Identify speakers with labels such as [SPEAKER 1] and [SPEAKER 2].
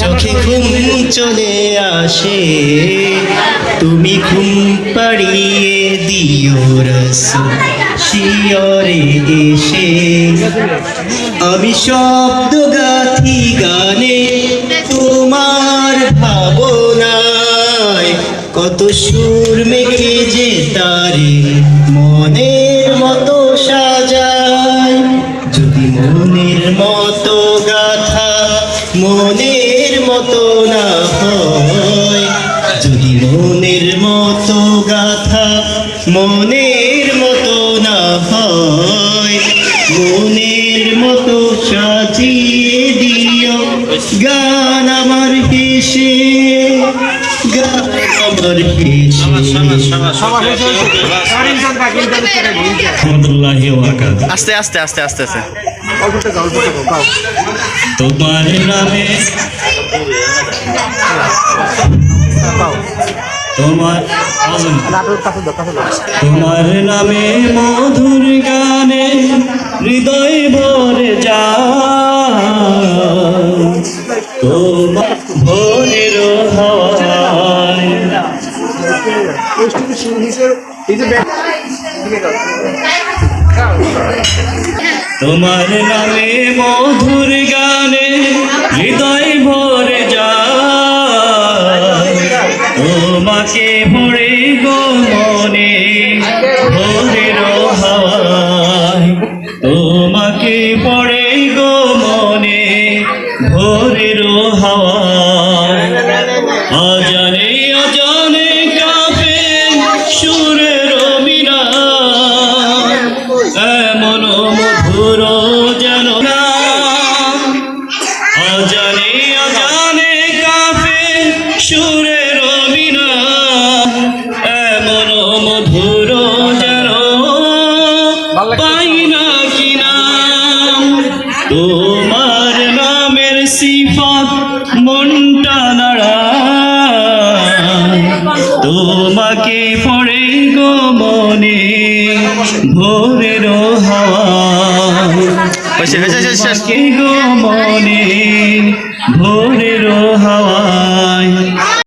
[SPEAKER 1] চোখে ঘুম চলে আসে। তুমি ঘুম পাড়িয়ে দিও রসুল শিয়রে এসে। আমি শব্দ গাথি গানে তোমার ভাবনায় কত সুর মেখে যে তারে মনের মতো সাজায়। যদি মনের মতো গাথা মনের মতো না হয়। যদি মনের মতো গাথা মনের মতো না হয়, মনের মতো সাজিয়ে দিও গান আমার হেসে।
[SPEAKER 2] আস্তে আস্তে আস্তে আস্তে আস্তে
[SPEAKER 1] তোমার নামে তোমার তোমার নামে মধুর গানে হৃদয় ভরে যা তোমার ভোরের হাওয়ায় তোমার নামে মধুর গানে হৃদয় ভরে যায়। তোমাকে ভরে গো মনে ভোরের হাওয়ায়। তোমাকে পড়ে গো মনে ভোরের হাওয়ায়। অজানে এমন মধুর যেন অজানে অজানে কাপে সুরের মিনার এমন মধুর যেন পাই না কি নাম? তোমার নামের সিফাত মনটা নাড়ায় তোমাকে পড়ে ভোরের হাওয়া
[SPEAKER 2] হয়েছে, হয়েছে, হয়েছে, শেষ।
[SPEAKER 1] গো মনে ভোরের হাওয়ায়